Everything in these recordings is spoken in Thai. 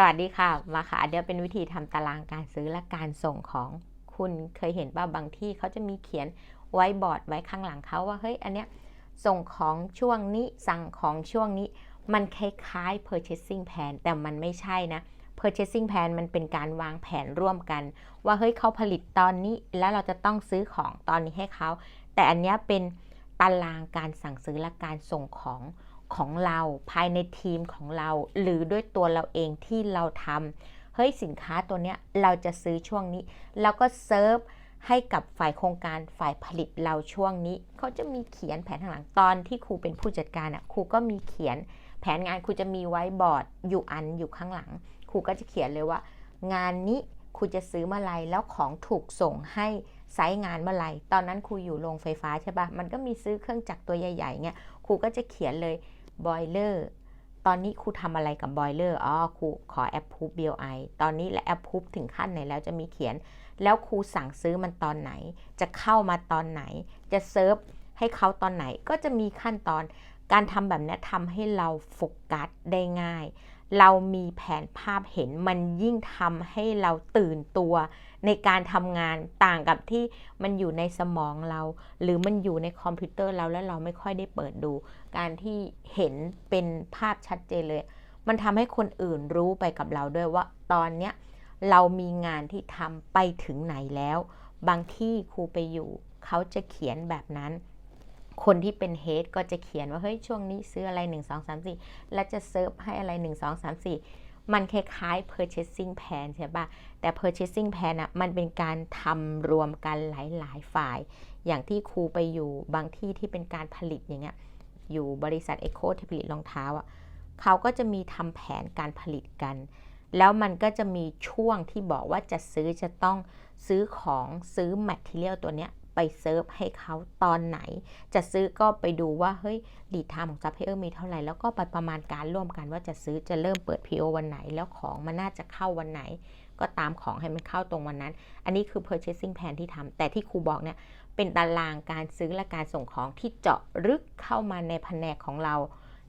สวัสดีค่ะมาค่ะเดี๋ยวเป็นวิธีทำตารางการซื้อและการส่งของคุณเคยเห็นป่ะบางที่เขาจะมีเขียนไว้บอร์ดไว้ข้างหลังเขาว่าเฮ้ยอันเนี้ยส่งของช่วงนี้สั่งของช่วงนี้ มันคล้ายๆ purchasing plan แต่มันไม่ใช่นะ purchasing plan มันเป็นการวางแผนร่วมกัน ว่าเฮ้ยเขาผลิตตอนนี้แล้วเราจะต้องซื้อของตอนนี้ให้เขาแต่อันเนี้ยเป็นตารางการสั่งซื้อและการส่งของ ของเราภายในทีมของเรา หรือด้วยตัวเราเองที่เราทำเฮ้ยสินค้าตัวเนี้ยเราจะซื้อช่วงนี้แล้วก็เซิร์ฟให้กับฝ่ายโครงการฝ่ายผลิตเราช่วงนี้ เขาจะมีเขียนแผนทางหลังตอนที่ครูเป็นผู้จัดการอะครูก็มีเขียน แผนงานครูจะมีไว้บอร์ดอยู่อันอยู่ข้างหลังครูก็จะเขียนเลยว่า งานนี้ครูจะซื้อเมื่อไรแล้วของถูกส่งให้ไซต์งานเมื่อไรตอนนั้นครูอยู่โรงไฟฟ้าใช่ปะมันก็มีซื้อเครื่องจักรตัวใหญ่ๆเงี้ยครูก็จะเขียนเลย บอยเลอร์ตอนนี้ครูทำอะไรกับบอยเลอร์อ๋อครูขอแอปพูบ BLI ตอนนี้และแอปพูบถึงขั้นไหนแล้วจะมีเขียน แล้วครูสั่งซื้อมันตอนไหน จะเข้ามาตอนไหน จะเซิร์ฟให้เขาตอนไหนก็จะมีขั้นตอนการทำแบบนี้ทำให้เราโฟกัสได้ง่าย เรามีแผนภาพเห็นมันยิ่งทำให้เราตื่นตัว ในการทำงานต่างกับที่มันอยู่ในสมองเรา หรือมันอยู่ในคอมพิวเตอร์เราแล้วเราไม่ค่อยได้เปิดดู การที่เห็นเป็นภาพชัดเจนเลย มันทำให้คนอื่นรู้ไปกับเราด้วยว่าตอนเนี้ยเรามีงานที่ทำไปถึงไหนแล้ว บางที่ครูไปอยู่ เขาจะเขียนแบบนั้น คนที่เป็นเฮดก็จะเขียนว่าเฮ้ยช่วงนี้ซื้ออะไร 1 2 3 4 แล้วจะเซิร์ฟให้อะไร 1 2 3 4 มันคล้ายๆ purchasing plan ใช่ปะแต่ purchasing plan อะมันเป็นการทำรวมกันหลายๆ ฝ่าย อย่างที่ครูไปอยู่บางที่ที่เป็นการผลิตอย่างเงี้ยอยู่บริษัทเอโคที่ผลิตรองเท้าอะเขาก็จะมีทำแผนการผลิตกัน แล้วมันก็จะมีช่วงที่บอกว่าจะซื้อจะต้องซื้อของซื้อแมทเทียลตัวเนี้ย ไปเซิร์ฟให้เขาตอนไหน จะซื้อก็ไปดูว่าเฮ้ยดีทามของซัพพลายเออร์มีเท่าไหร่ แล้วก็ไปประมาณการร่วมกันว่าจะซื้อจะเริ่มเปิด PO วันไหน แล้วของมันน่าจะเข้าวันไหน ก็ตามของให้มันเข้าตรงวันนั้น อันนี้คือ purchasing plan ที่ทำแต่ที่ครูบอกเนี่ยเป็นตารางการซื้อและการส่งของที่เจาะลึกเข้ามาในแผนกของเรา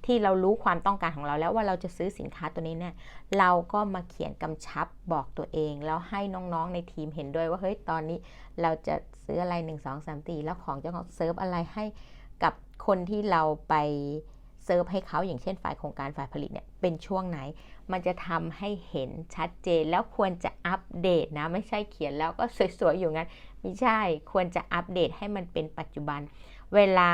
ที่เรารู้ความต้องการของเราแล้วว่าเราจะซื้อสินค้าตัวนี้เนี่ย เราก็มาเขียนกำชับบอกตัวเอง แล้วให้น้องๆในทีมเห็นด้วยว่าเฮ้ยตอนนี้เราจะซื้ออะไร 1 2 3 4 แล้วของเจ้าของเซิร์ฟอะไรให้กับคนที่เราไปเซิร์ฟให้เขาอย่างเช่นฝ่ายโครงการฝ่ายผลิตเนี่ยเป็นช่วงไหน มันจะทำให้เห็นชัดเจนแล้วควรจะอัปเดตนะ ไม่ใช่เขียนแล้วก็สวยๆอยู่งั้น ไม่ใช่ควรจะอัปเดตให้มันเป็นปัจจุบัน เวลา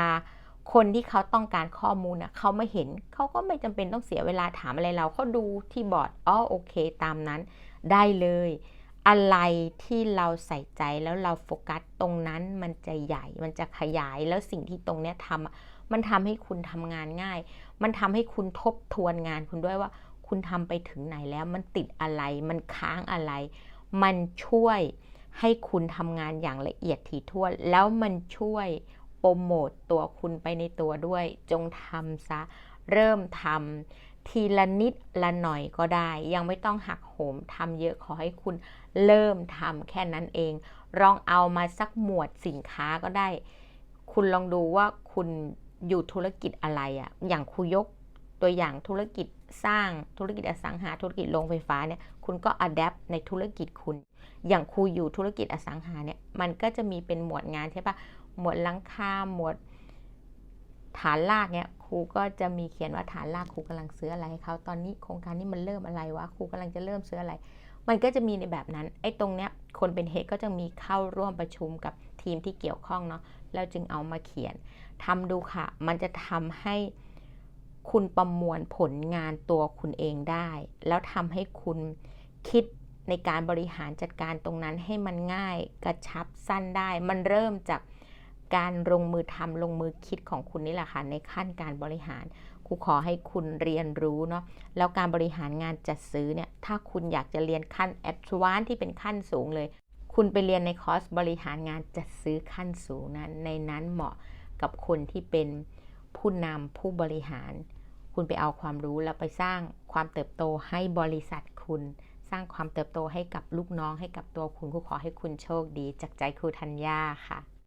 คนที่เขาต้องการข้อมูลนะเขาไม่เห็น เขาก็ไม่จำเป็นต้องเสียเวลาถามอะไรเราเขาดูที่บอร์ดอ๋อโอเค ตามนั้น ได้เลย อะไรที่เราใส่ใจแล้วเราโฟกัสตรงนั้นมันจะใหญ่ มันจะขยายแล้วสิ่งที่ตรงเนี้ยทำมันทำให้คุณทำงานง่าย มันทำให้คุณทบทวนงานคุณด้วยว่า คุณทำไปถึงไหนแล้ว มันติดอะไร มันค้างอะไร มันช่วยให้คุณทำงานอย่างละเอียดถี่ถ้วน แล้วมันช่วย โปรโมตตัวคุณไปในตัวด้วย จงทำซะ เริ่มทำทีละนิดละหน่อยก็ได้ ยังไม่ต้องหักโหมทำเยอะขอให้คุณเริ่มทำแค่นั้นเองลองเอามาสักหมวดสินค้าก็ได้ คุณลองดูว่าคุณอยู่ธุรกิจอะไรอะอย่างครูยกตัวอย่างธุรกิจสร้างธุรกิจอสังหาธุรกิจโรงไฟฟ้าเนี่ยคุณก็อัดแอปในธุรกิจคุณ อย่างครูอยู่ธุรกิจอสังหาเนี่ยมันก็จะมีเป็นหมวดงานใช่ปะ หมวดลังคาหมวดฐานรากเนี่ยครูก็จะมีเขียนว่าฐานรากครูกำลังซื้ออะไรให้เขาตอนนี้โครงการนี้มันเริ่มอะไรวะครูกำลังจะเริ่มซื้ออะไร มันก็จะมีในแบบนั้นไอ้ตรงเนี้ยคนเป็นเฮดก็จะมีเข้าร่วมประชุมกับทีมที่เกี่ยวข้องเนาะแล้วจึงเอามาเขียนทำดูค่ะ มันจะทำให้คุณประมวลผลงานตัวคุณเองได้ แล้วทำให้คุณคิดในการบริหารจัดการตรงนั้นให้มันง่ายกระชับสั้นได้ มันเริ่มจาก การลงมือทำลงมือคิดของคุณนี่แหละค่ะในขั้นการบริหารครูขอให้คุณเรียนรู้เนาะแล้วการบริหารงานจัดซื้อเนี่ยถ้าคุณอยากจะเรียนขั้นแอดวานที่เป็นขั้นสูงเลย คุณไปเรียนในคอร์สบริหารงานจัดซื้อขั้นสูงนะในนั้นเหมาะกับคนที่เป็นผู้นำผู้บริหาร คุณไปเอาความรู้แล้วไปสร้างความเติบโตให้บริษัทคุณ สร้างความเติบโตให้กับลูกน้องให้กับตัวคุณครูขอให้คุณโชคดี จากใจครูธัญญาค่ะ